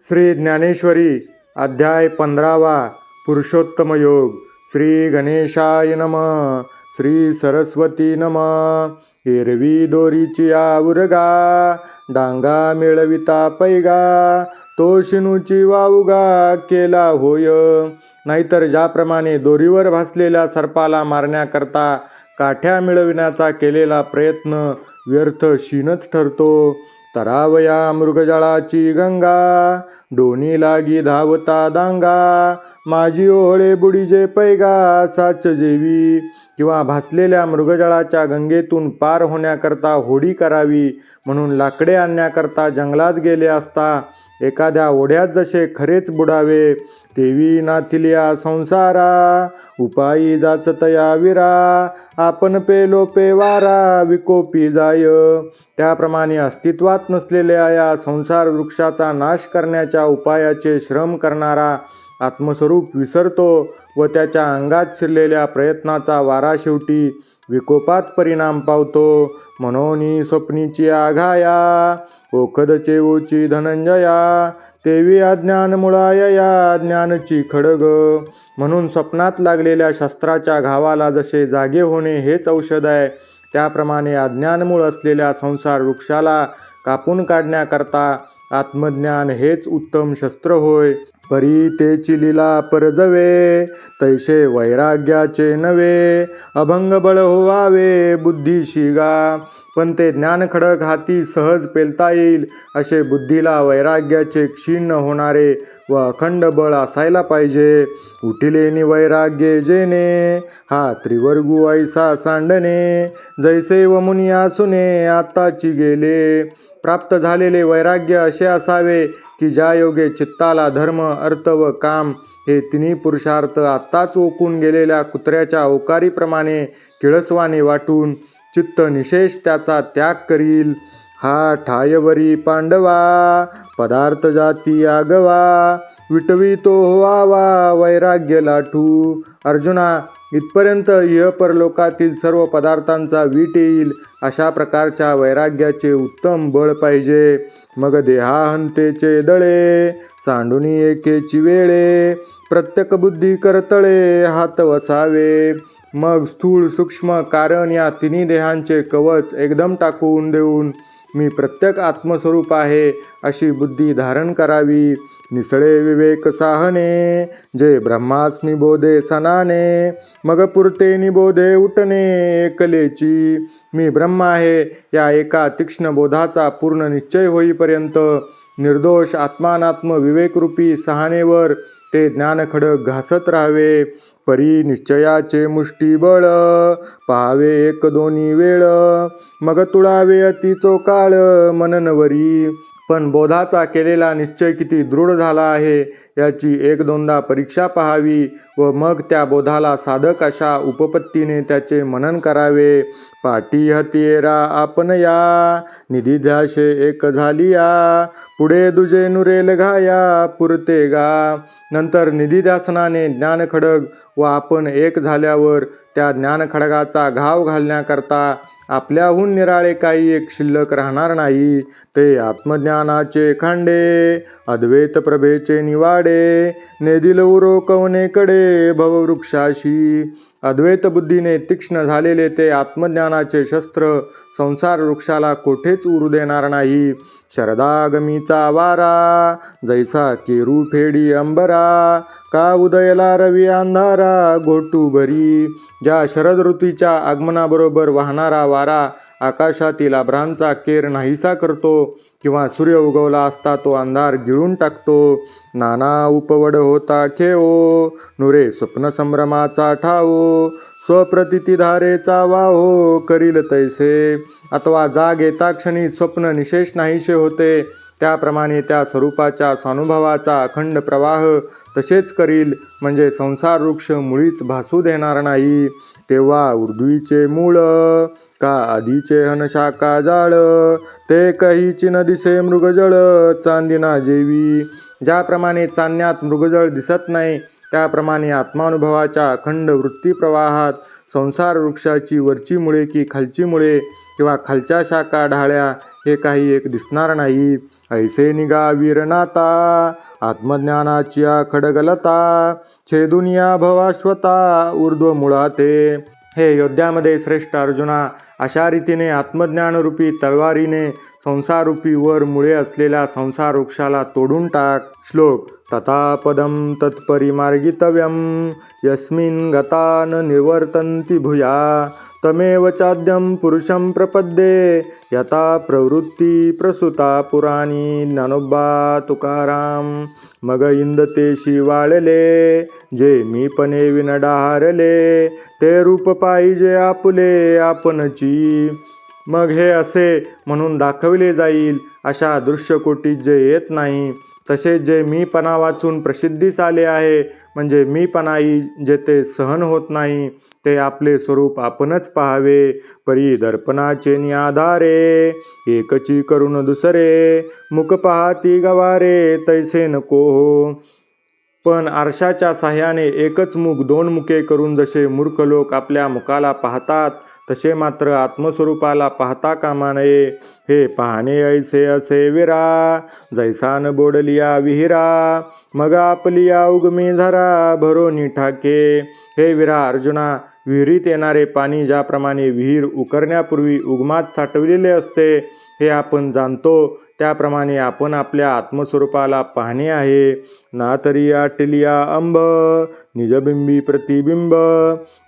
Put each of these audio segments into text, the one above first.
श्री ज्ञानेश्वरी अध्याय पंधरावा पुरुषोत्तम योग. श्री गणेशाय नम श्री सरस्वती नम. एरवी दोरीची आवरगा डांगा मिळविता पैगा तो शिनूची वावगा केला होय. नाहीतर ज्याप्रमाणे दोरीवर भासलेल्या सर्पाला मारण्याकरता काठ्या मिळविण्याचा केलेला प्रयत्न व्यर्थ शीनच ठरतो. तरावया मृगजळाची गंगा डोनी लागी धावता दांगा माझी ओहळे बुडीजे पैगा साच जेवी. किंवा भासलेल्या मृगजळाच्या गंगेतून पार होण्याकरता होडी करावी म्हणून लाकडे आणण्याकरता जंगलात गेले असता एखाद्या ओढ्यात जसे खरेच बुडावे तेवी नाथिलिया संसारा. उपायी जाचतया विरा. आपण पेलो पेवारा विकोपी जाय. त्याप्रमाणे अस्तित्वात नसलेल्या या संसार वृक्षाचा नाश करण्याच्या उपायाचे श्रम करणारा आत्मस्वरूप विसरतो. व त्याच्या अंगात शिरलेल्या प्रयत्नाचा वारा शेवटी विकोपात परिणाम पावतो. मनोनी स्वप्नीची आघाया ओखदचे ओची धनंजया तेवी अज्ञान मुळायया ज्ञानची खडग. म्हणून स्वप्नात लागलेल्या शस्त्राच्या घावाला जसे जागे होणे हेच औषध आहे त्याप्रमाणे अज्ञानमूळ असलेल्या संसार वृक्षाला कापून काढण्याकरता आत्मज्ञान हेच उत्तम शस्त्र होय. परी ते चिलीला परजवे तैसे वैराग्याचे नवे अभंग बळ होवावे बुद्धीशी गा पण ते ज्ञानखडक हाती सहज पेलता येईल असे बुद्धीला वैराग्याचे क्षीण होणारे व अखंड बळ असायला पाहिजे. उठिलेनी वैराग्ये जेने हा त्रिवर्गू ऐसा सांडणे जैसे व मुनी आसुने आताची गेले. प्राप्त झालेले वैराग्य असे असावे की ज्या योगे चित्ताला धर्म अर्थ व काम हे तिन्ही पुरुषार्थ आत्ताच ओकून गेलेल्या कुत्र्याच्या ओकारीप्रमाणे किळसवाने वाटून चित्त निशेष त्याचा त्याग करील. हा ठायवरी पांडवा पदार्थ जाती आगवा विटवी तो व्हावा वैराग्य लाठू. अर्जुना इथपर्यंत इह परलोकातील सर्व पदार्थांचा वीट येईल अशा प्रकारच्या वैराग्याचे उत्तम बळ पाहिजे. मग देहाहंतेचे दळे सांडुनी एकेची वेळे प्रत्येक बुद्धी करतळे हात वसावे. मग स्थूळ सूक्ष्म कारण या तिन्ही देहांचे कवच एकदम टाकून देऊन मी प्रत्येक आत्मस्वरूप आहे अशी बुद्धी धारण करावी. निसळे विवेक साहने जे ब्रह्मास्मी बोधे सनाने मग पुरते निबोधे उठणे एकलेची. मी ब्रह्म आहे या एका तीक्ष्ण बोधाचा पूर्ण निश्चय होईपर्यंत. निर्दोष आत्मानात्म विवेकरूपी सहानेवर ते ज्ञानखडक घासत राहावे. परी निश्चयाचे मुष्टीबळ पाहावे एक दोन्ही वेळ. मग तुळावे अति चोकाळ मननवरी. पण बोधाचा केलेला निश्चय किती दृढ झाला आहे याची एक दोनदा परीक्षा पहावी व मग त्या बोधाला साधक अशा उपपत्तीने त्याचे मनन करावे. पाटी हतियेरा आपण या. निधी ध्याशे एक झाली या पुढे दुजे नुरेल घाया पुरते गा. नंतर निधीध्यासनाने ज्ञानखडग व आपण एक झाल्यावर त्या ज्ञानखडगाचा घाव घालण्याकरता आपल्याहून निराळे काही एक शिल्लक राहणार नाही. ते आत्मज्ञानाचे खांडे अद्वैत प्रभेचे निवाडे नेदिल उरोकवणेकडे भववृक्षाशी. अद्वैत बुद्धीने तीक्ष्ण झालेले ते आत्मज्ञानाचे शस्त्र संसार वृक्षाला कोठेच उरू देणार नाही. शरदागमीचा वारा जैसा केरू फेडी अंबरा का उदयला रवी अंधारा गोटू भरी ज्या शरद ऋतूच्या आगमनाबरोबर वाहणारा वारा आकाशातील आभ्रांचा केर नाहीसा करतो किंवा सूर्य उगवला असता तो अंधार गिळून टाकतो. नाना उपवड होता खेओ नुरे स्वप्न संभ्रमाचा ठाओ स्वप्रतिधारेचा वाहो करील तैसे. अथवा जाग येता क्षणी स्वप्न निशेष नाहीसे होते त्याप्रमाणे त्या स्वरूपाच्या स्वानुभवाचा अखंड प्रवाह तसेच करील म्हणजे संसार वृक्ष मुळीच भासू देणार नाही. तेव्हा उर्दुईचे मूळ का आधीचे हनशाका जाळ ते कहीची न दिसे मृगजळ चांदिना जेवी. ज्याप्रमाणे चांदण्यात मृगजळ दिसत नाही त्याप्रमाणे आत्मानुभवाच्या अखंड वृत्तीप्रवाहात संसार वृक्षाची वरची मुळे की खालची मुळे किंवा खालच्या शाखा ढाळ्या हे काही एक दिसणार नाही. ऐसे निगा वीरनाता आत्मज्ञानाची खडगलता छेदुनिया भवाश्वता ऊर्ध्व मुळाते. हे योद्ध्यामध्ये श्रेष्ठ अर्जुना अशा रीतीने आत्मज्ञानरूपी तलवारीने संसारूपी वर मुळे असलेल्या संसार वृक्षाला तोडून टाक. श्लोक तथा पदम तत्परिमार्गितव्यम यस्मिन् गता न निवर्तन्ति भूया. तमेव चाद्यं पुरुषं प्रपद्ये यथा प्रवृत्ती प्रसुता पुराणी ज्ञानोबा तुकाराम मग इंदतेशी वाळले जे मीपणे विनडाहारले ते रूप पाहिजे आपुले आपणची। मग हे असे म्हणून दाखविले जाईल अशा दृश्यकोटीत जे येत नाही। तसे जे मीपणा वाचून प्रसिद्धीस आले आहे म्हणजे मीपणाई जेथे सहन होत नाही ते आपले स्वरूप आपणच पाहावे. परी दर्पणाचे निआधारे एकची करून दुसरे मुख पाहती गवारे तैसे नको हो. पण आरशाच्या साह्याने एकच मुख दोन मुखे करून जसे मूर्ख लोक आपल्या मुखाला पाहतात तसे मात्र आत्मस्वरूपाला पाहता कामा नये. हे पाहणे ऐसे असे विरा. जैसान बोडलिया विहिरा. मग आपलिया उगमी झरा भरोनी ठाके. हे विरा अर्जुना विहिरीत येणारे पाणी ज्याप्रमाणे विहीर उकरण्यापूर्वी उगमात साठवलेले असते हे आपण जाणतो. त्याप्रमाणे आपण आपल्या आत्मस्वरूपाला पाहणे आहे. ना तरी आटलिया अंब निजबिंबी प्रतिबिंब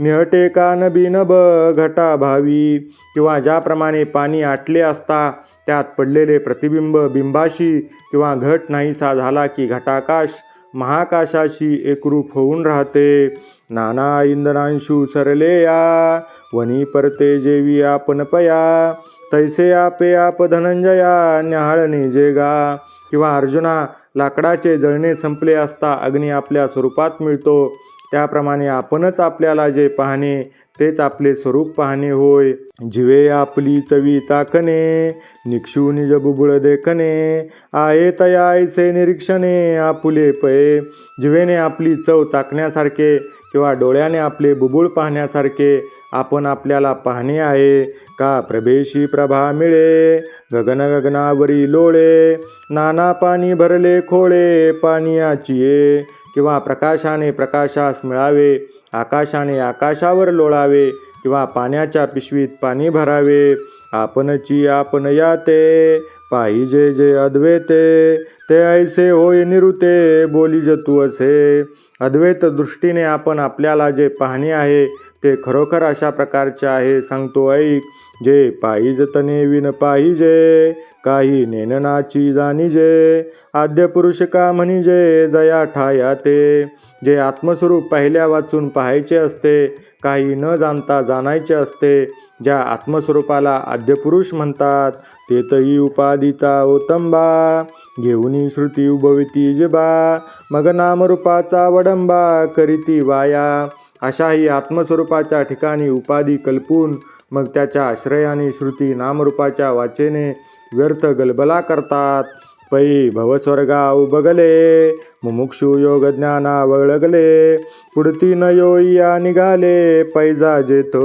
निहटे का नबी नब घटा भावी. किंवा ज्याप्रमाणे पाणी आटले असता त्यात पडलेले प्रतिबिंब बिंबाशी किंवा घट नाहीसा झाला की घटाकाश महाकाशाशी एकरूप होऊन राहते. नाना इंद्रांशू सरले या वनी परते जेवी आपण पया. तैसे आपे आप धनंजया न्याहाळणे जेगा किंवा अर्जुना लाकडाचे जळणे संपले असता अग्नी आपल्या स्वरूपात मिळतो. त्याप्रमाणे आपणच आपल्याला जे पाहणे तेच आपले स्वरूप पाहणे होय. जिवे आपली चवी चाकणे निक्षू निज बुबुळ देखणे. आये तयायसे निरीक्षणे आपुले पये. जिवेने आपली चव चाकण्यासारखे किंवा डोळ्याने आपले बुबुळ पाहण्यासारखे आपण आपल्याला पाहणे आहे. का प्रभेशी प्रभा मिळे? गगन गगनावरी लोळे. नाना पाणी भरले खोळे. पानियाची ये किंवा प्रकाशाने प्रकाशास मिळावे. आकाशाने आकाशावर लोळावे. किंवा पाण्याच्या पिशवीत पाणी भरावे. आपणची आपण याते. पाहिजे जे अद्वैते ते ऐसे होय निरुते. बोली जतू असे. अद्वैत दृष्टीने आपण आपल्याला जे पाहणे आहे ते खरोखर अशा प्रकारचे आहे? सांगतो ऐक. जे पाहिज तने विन पाहिजे काही नेननाची जाणीजे. आद्य पुरुष का म्हणजे जया ठाया ते. जे आत्मस्वरूप पहिल्या वाचून पाहायचे असते काही न जाणता जाणायचे असते. ज्या आत्मस्वरूपाला आद्यपुरुष म्हणतात ते तेतही उपाधीचा ओतंबा. घेऊनी श्रुती उभविती जिबा. मग नामरूपाचा वडंबा करीती वाया. अशाही आत्मस्वरूपाच्या ठिकाणी उपाधी कल्पून मग त्याच्या आश्रयाने श्रुती नामरूपाच्या वाचेने व्यर्थ गलबला करतात पै भवस्वर्गा उबगले मुमुक्षु योग ज्ञाना वळगले पुढती न योईया निघाले पैजा जेथ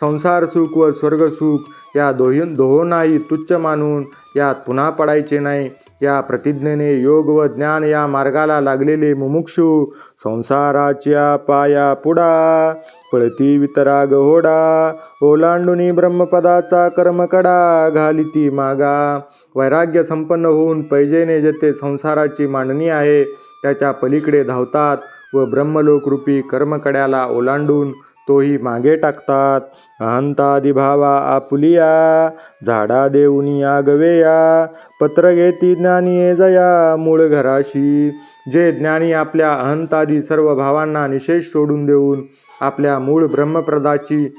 संसार सुख व स्वर्ग सुख या दोही दोहोंनाही तुच्छ मानून यात पुन्हा पडायचे नाही. या प्रतिज्ञेने योग व ज्ञान या मार्गाला लागलेले मुमुक्षू संसाराच्या पाया पुढा पळती वितराग होडा ओलांडुनी ब्रह्मपदाचा कर्मकडा घालिती मागा. वैराग्य संपन्न होऊन पैजेने जेथे संसाराची मांडणी आहे त्याच्या पलीकडे धावतात व ब्रह्मलोकरूपी कर्मकड्याला ओलांडून तोही मागे टाकतात. अहंतादिभावा आपुलिया झाडा देऊनी आगवेया. पत्र घेती ज्ञानी ये जया मूळ घराशी. जे ज्ञानी आपल्या अहंतादी सर्व भावांना निशेष सोडून देऊन आपल्या मूळ ब्रह्मप्रदाची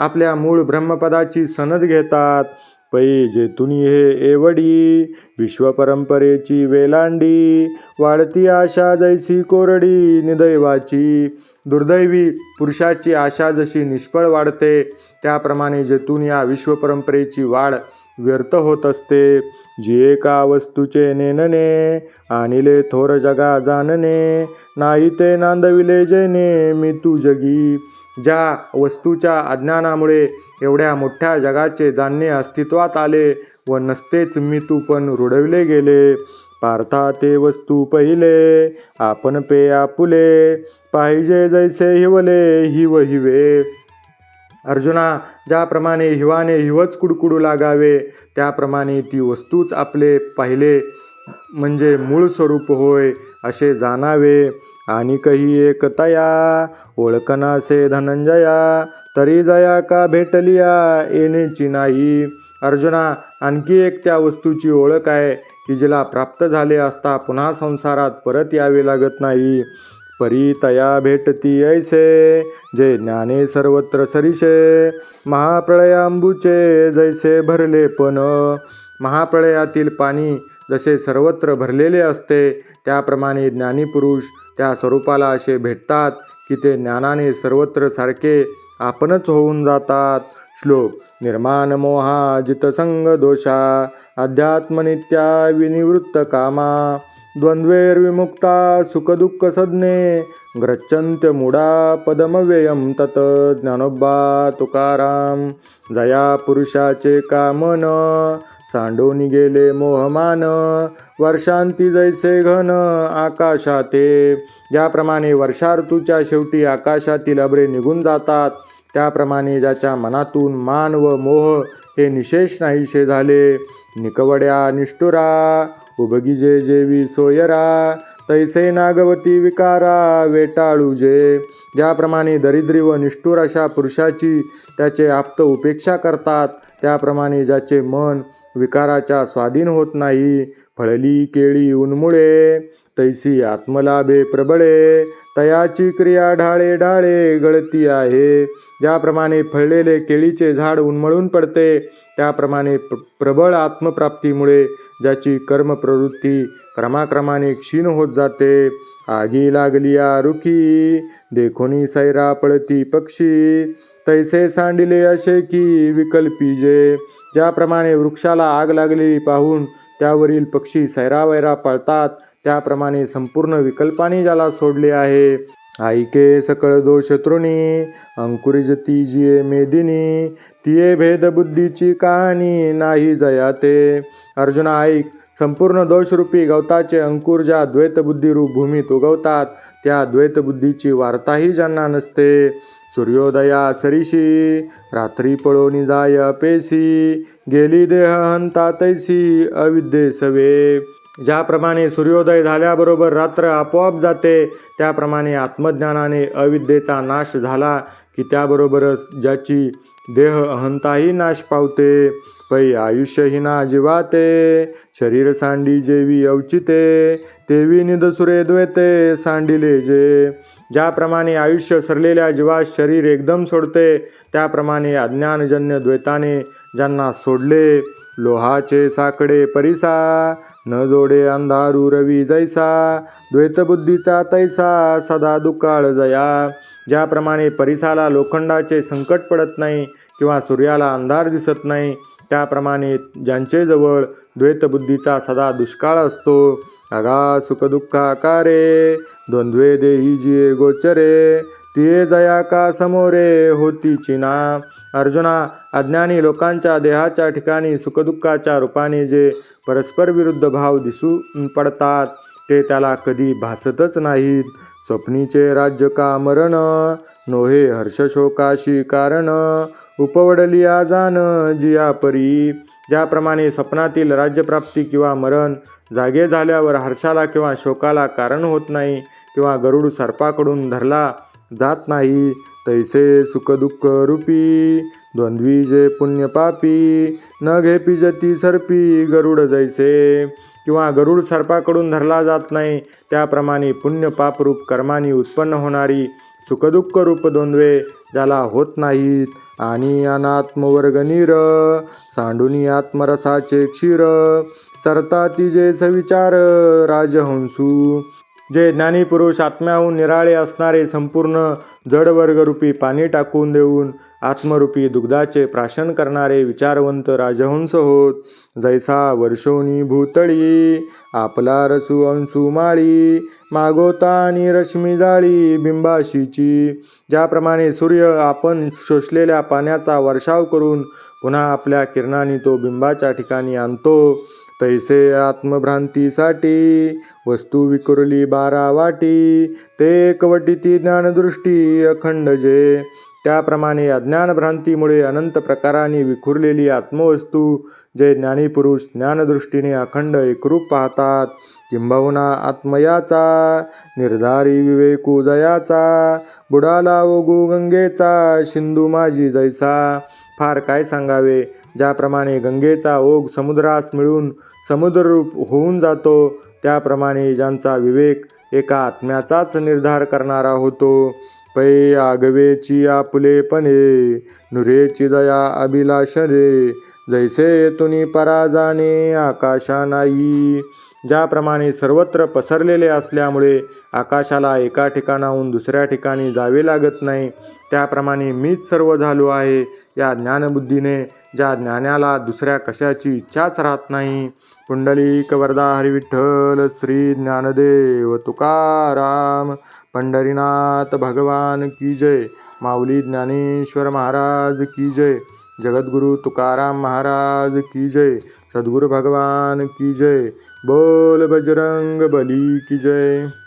आपल्या मूळ ब्रह्मपदाची सनद घेतात. पै जेतुनी हे एवडी विश्वपरंपरेची वेलांडी वाढती आशा जैसी कोरडी निदैवाची दुर्दैवी पुरुषाची आशा जशी निष्फळ वाढते त्याप्रमाणे जेतून या विश्वपरंपरेची वाढ व्यर्थ होत असते. जी एका वस्तूचे नेनने आणिले थोर जगा जानने नाही ते नांदविले जेने मी तू जगी. ज्या वस्तूच्या अज्ञानामुळे एवढ्या मोठ्या जगाचे जाणणे अस्तित्वात आले व नसतेच मी तू पण रुडविले गेले. पार्था ते वस्तू पहिले आपण पे आपुले पाहिजे जैसे हिवले हिव हिवे. अर्जुना ज्याप्रमाणे हिवाने हिवच कुडकुडू लागावे त्याप्रमाणे ती वस्तूच आपले पाहिले म्हणजे मूळ स्वरूप होय असे जाणावे. आणि कही एकतया ओळखनासे धनंजया तरी जया का भेटलिया येण्याची नाही. अर्जुना आणखी एक त्या वस्तूची ओळख आहे की जिला प्राप्त झाले असता पुन्हा संसारात परत यावे लागत नाही. परी तया भेटती ऐसे जे ज्ञाने सर्वत्र सरिषे महाप्रळयांबूचे जैसे भरले पण. महाप्रळयातील पाणी जसे सर्वत्र भरलेले असते त्याप्रमाणे ज्ञानीपुरुष त्या स्वरूपाला असे भेटतात की ते ज्ञानाने सर्वत्र सारखे आपणच होऊन जातात. श्लोक निर्माण मोहा जितसंग दोषा अध्यात्मनित्या विनिवृत्त कामा द्वंद्वैर्विमुक्ता सुखदुःख सज्ञे ग्रच्चन्त्य मुडा पदमव्ययम तत ज्ञानोबा तुकाराम जया पुरुषाचे कामन सांडून गेले मोहमान वर्षांती जैसे घन आकाशाते. ज्याप्रमाणे वर्षा ऋतूच्या शेवटी आकाशातील अब्रे निघून जातात त्याप्रमाणे ज्याच्या मनातून मान व मोह हे निशेष नाहीसे झाले. निकवड्या निष्ठुरा उबगीजे जेवी सोयरा तैसे नागवती विकारा वेटाळू जे ज्याप्रमाणे दरिद्री व निष्ठुर अशा पुरुषाची त्याचे आप्त उपेक्षा करतात त्याप्रमाणे ज्याचे मन विकाराच्या स्वाधीन होत नाही. फळली केळी उन्मुळे तैसी आत्मलाभे प्रबळे तयाची क्रिया ढाळे ढाळे गळती आहे. ज्याप्रमाणे फळलेले केळीचे झाड उन्मळून पडते त्याप्रमाणे प्र प्रबळ आत्मप्राप्तीमुळे ज्याची कर्मप्रवृत्ती क्रमाक्रमाने क्षीण होत जाते. आगी लागली रुखी देखोनी सैरा पळती पक्षी तैसे सांडिले असे की विकल्पी जे ज्याप्रमाणे वृक्षाला आग लागलेली पाहून त्यावरील पक्षी सैरावैरा पळतात त्याप्रमाणे संपूर्ण विकल्पाने ज्याला सोडले आहे. ऐके सकळ दोष तृणी अंकुरिजती जिये मेदिनी तिये भेदबुद्धीची कहाणी नाही जयाते. अर्जुना ऐक संपूर्ण दोषरूपी गवताचे अंकुर ज्या द्वैतबुद्धीरूप भूमीत उगवतात त्या द्वैतबुद्धीची वार्ताही ज्यांना नसते. सूर्योदया सरीशी रात्री पळोनी जाय पेशी गेली देह हंता तैसी अविद्ये सवे. ज्याप्रमाणे सूर्योदय झाल्याबरोबर रात्र आपोआप जाते त्याप्रमाणे आत्मज्ञानाने अविद्येचा नाश झाला की त्याबरोबरच ज्याची देह अहंताही नाश पावते. पै आयुष्यहीना जीवाते शरीर सांडी जेवी अवचिते तेवी निदसुरे द्वेते सांडिले जे. ज्याप्रमाणे आयुष्य सरलेल्या जीवास शरीर एकदम सोडते त्याप्रमाणे अज्ञानजन्य द्वैताने ज्यांना सोडले लोहाचे साकडे परिसा न जोडे अंधारू रवी जैसा द्वैतबुद्धीचा तैसा सदा दुकाळ जया. ज्याप्रमाणे परिसाला लोखंडाचे संकट पडत नाही किंवा सूर्याला अंधार दिसत नाही त्याप्रमाणे ज्यांचे जवळ द्वैतबुद्धीचा सदा दुष्काळ असतो. अगा सुखदुःखाकारे द्वंद्वे देही जिये गोचरे. तिये जया का समोरे होती चिना. अर्जुना अज्ञानी लोकांच्या देहाच्या ठिकाणी सुखदुःखाच्या रूपाने जे परस्पर विरुद्ध भाव दिसून पडतात ते त्याला कधी भासतच नाहीत. स्वप्नीचे राज्य का मरण? नोहे हर्षशोकाशी कारण? उपवडली आजान जिया परी ज्याप्रमाणे स्वप्नातील राज्यप्राप्ती किंवा मरण जागे झाल्यावर हर्षाला किंवा शोकाला कारण होत नाही किंवा गरुड सर्पाकडून धरला जात नाही तैसे सुखदुःख रूपी द्वंद्वी जे पुण्यपापी न घेपी जती सर्पी गरुड जैसे. किंवा गरुड सर्पाकडून धरला जात नाही त्याप्रमाणे पुण्यपापरूप कर्मानी उत्पन्न होणारी सुखदुःख रूप द्वंद्वे ज्याला होत नाहीत. आणि अनात्मवर्ग सांडुनी सांडूनी आत्मरसाचे क्षीर. चरता तिजे सविचार राजहंसू. जे ज्ञानी पुरुष आत्म्याहून निराळे असणारे संपूर्ण जडवर्गरूपी पाणी टाकून देऊन आत्मरूपी दुग्धाचे प्राशन करणारे विचारवंत राजहंस होत. जैसा वर्षोनी भूतळी आपला रसू अंशू माळी आणि रश्मी जाळी बिंबाशीची. ज्याप्रमाणे सूर्य आपण शोषलेल्या पाण्याचा वर्षाव करून पुन्हा आपल्या किरणाने तो बिंबाच्या ठिकाणी आणतो तैसे आत्मभ्रांतीसाठी वस्तू विकुरली बारा वाटी. ते एकवटीती ज्ञानदृष्टी अखंड जे. त्याप्रमाणे अज्ञानभ्रांतीमुळे अनंत प्रकाराने विखुरलेली आत्मवस्तू जे ज्ञानीपुरुष ज्ञानदृष्टीने अखंड एकरूप पाहतात किंबहुना आत्मयाचा निर्धारी विवेकू जयाचा बुडाला ओगू गंगेचा सिंधू माझी जैसा. फार काय सांगावे ज्याप्रमाणे गंगेचा ओघ समुद्रास मिळून समुद्ररूप होऊन जातो त्याप्रमाणे ज्यांचा विवेक एका आत्म्याचाच निर्धार करणारा होतो. पै आगवेची आपुलेपणे नुरेची दया अभिलाषणे जैसे तुनी पराजाने आकाशा नाही ज्याप्रमाणे सर्वत्र पसरलेले असल्यामुळे आकाशाला एका ठिकाणाहून दुसऱ्या ठिकाणी जावे लागत नाही. त्याप्रमाणे मीच सर्व झालो आहे या ज्ञानबुद्धीने ज्या ज्ञानाला दुसऱ्या कशाची इच्छाच राहत नाही. पुंडलिक वरदा हरिविठ्ठल श्री ज्ञानदेव तुकाराम. पंढरीनाथ भगवान की जय. माऊली ज्ञानेश्वर महाराज की जय. जगद्गुरु तुकाराम महाराज की जय. सद्गुरु भगवान की जय. बोल बजरंग बली की जय.